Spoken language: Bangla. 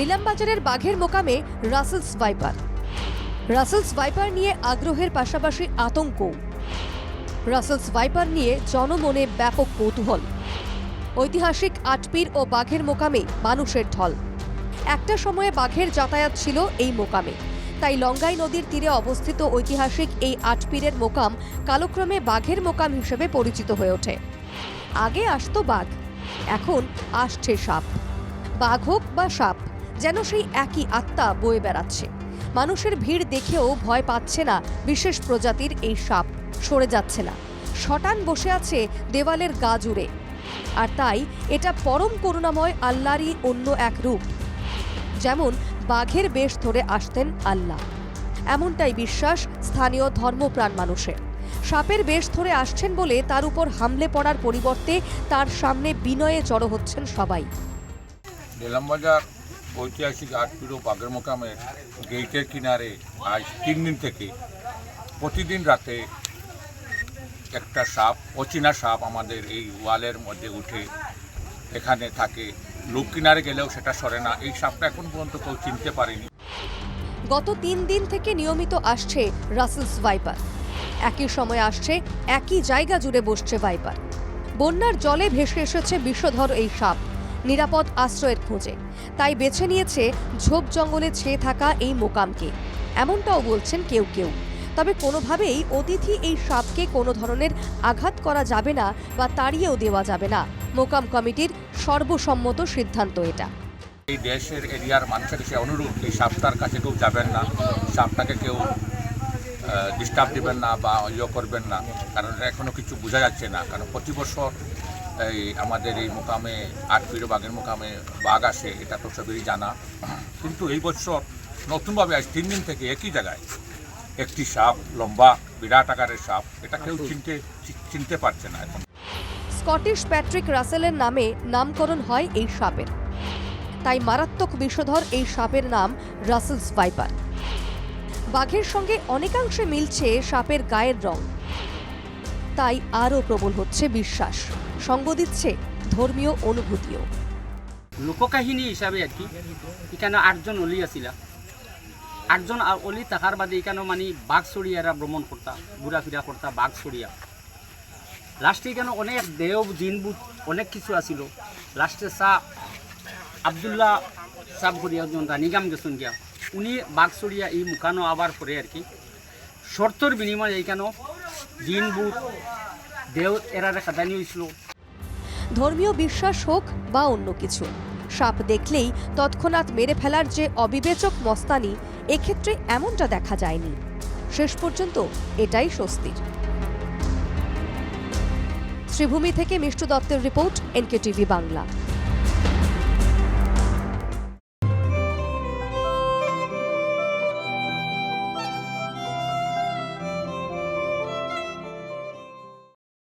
নিলামবাজারের বাঘের মোকামে রাসেলস ভাইপার। রাসেলস ভাইপার নিয়ে আগ্রহের পাশাপাশি আতঙ্ক। রাসেলস ভাইপার নিয়ে জনমনে ব্যাপক কৌতূহল। ঐতিহাসিক আটপীর ও বাঘের মোকামে মানুষের ঢল। একটা সময়ে বাঘের যাতায়াত ছিল এই মোকামে। তাই লঙ্গাই নদীর তীরে অবস্থিত ঐতিহাসিক এই আটপীরের মোকাম কালক্রমে বাঘের মোকাম হিসেবে পরিচিত হয়ে ওঠে। আগে আসতো বাঘ, এখন আসছে সাপ। বাঘ হোক বা সাপ যেন সেই একই আত্মা বয়ে বেড়াচ্ছে। মানুষের ভিড় দেখেও ভয় পাচ্ছে না বিশেষ প্রজাতির এই সাপ। সরে যাচ্ছে না। শটান বসে আছে দেওয়ালের গা জুড়ে। আর তাই এটা পরম করুণাময় আল্লাহরই অন্য এক রূপ। যেমন বাঘের বেশ ধরে আসতেন আল্লাহ। এমনটাই বিশ্বাস স্থানীয় ধর্মপ্রাণ মানুষের। সাপের বেশ ধরে আসছেন বলে তার উপর হামলে পড়ার পরিবর্তে তার সামনে বিনয়ে জড়ো হচ্ছেন সবাই। ঐতিহাসিক আটপিড়ো বাগের মোকামের গেইটের কিনারে আজ তিন দিন থেকে প্রতিদিন রাতে একটা সাপ, অচেনা সাপ আমাদের এই ওয়ালের মধ্যে উঠে এখানে থাকে। লোক কিনারে গেলেও সেটা সরে না। এই সাপটা এখন পর্যন্ত কেউ চিনতে পারেনি। গত তিন দিন থেকে নিয়মিত আসছে রাসেলস ভাইপার। একই সময় আসছে একই জায়গা জুড়ে বসছে ভাইপার। বন্যার জলে ভেসে এসেছে বিষধর এই সাপ। নিরাপদ আশ্রয়ের খোঁজে। তাই বেছে নিয়েছে ঝোপ জঙ্গলে ছেয়ে থাকা এই মোকামকে। এমনটাও বলছেন কেউ কেউ। তবে কোনোভাবেই অতিথি এই সাপকে কোনো ধরনের আঘাত করা যাবে না বা তাড়িয়েও দেওয়া যাবে না। মোকাম কমিটির সর্বসম্মত সিদ্ধান্ত এটা। এই দেশের এরিয়ার মানুষের কাছে অনুরূপ এই সাপটার কাছে কেউ যাবেন না, সাপটাকে কেউ ডিস্টার্ব দিবেন না বা ইয়ে করবেন না। কারণ এখনও কিছু বোঝা যাচ্ছে না। কারণ প্রতি বছর এই আমাদের এই মোকামে আট পিড়ো বাঘের মোকামে বাঘ আসে এটা তো সবেরই জানা। কিন্তু এই বছর নতুনভাবে আজ তিন দিন থেকে একই জায়গায় একটি সাপ লম্বা বিরাট আকারের সাপ এটা কেউ চিনতে চিনতে পারছে না এখন। স্কটিশ প্যাট্রিক রাসেলের নামে নামকরণ হয় এই সাপের। তাই মারাত্মক বিষধর এই সাপের নাম রাসেলস ভাইপার। বাঘের সঙ্গে অনেকাংশে মিলছে সাপের গায়ের রং। তাই আরও প্রবল হচ্ছে বিশ্বাস। সঙ্গ দিচ্ছে ধর্মীয় অনুভূতিও। লোককাহিনী হিসাবে আর কি। এখানে আটজন অলি আছিলা। আটজন অলি তাহার বাদে এখানে মানে বাঘ চড়িয়ারা ভ্রমণ করতা ঘোরাফেরা করতা বাঘ চড়িয়া লাস্টে এখানে অনেক দেহ জিনবুত অনেক কিছু আছিল। লাস্টে চা আবদুল্লাহ সাহ করিয়া একজন রানিগাম গেছেন গিয়া। উনি বাঘ চড়িয়া এই মুখানো আবার পরে আর কি। শর্তর বিনিময়ে ধর্মীয় বিশ্বাস হোক বা অন্য কিছু, সাপ দেখলেই তৎক্ষণাৎ মেরে ফেলার যে অবিবেচক মস্তানি, এক্ষেত্রে এমনটা দেখা যায়নি। শেষ পর্যন্ত এটাই স্বস্তির। শ্রীভূমি থেকে মিষ্টু দত্তের রিপোর্ট এনকে টিভি বাংলা।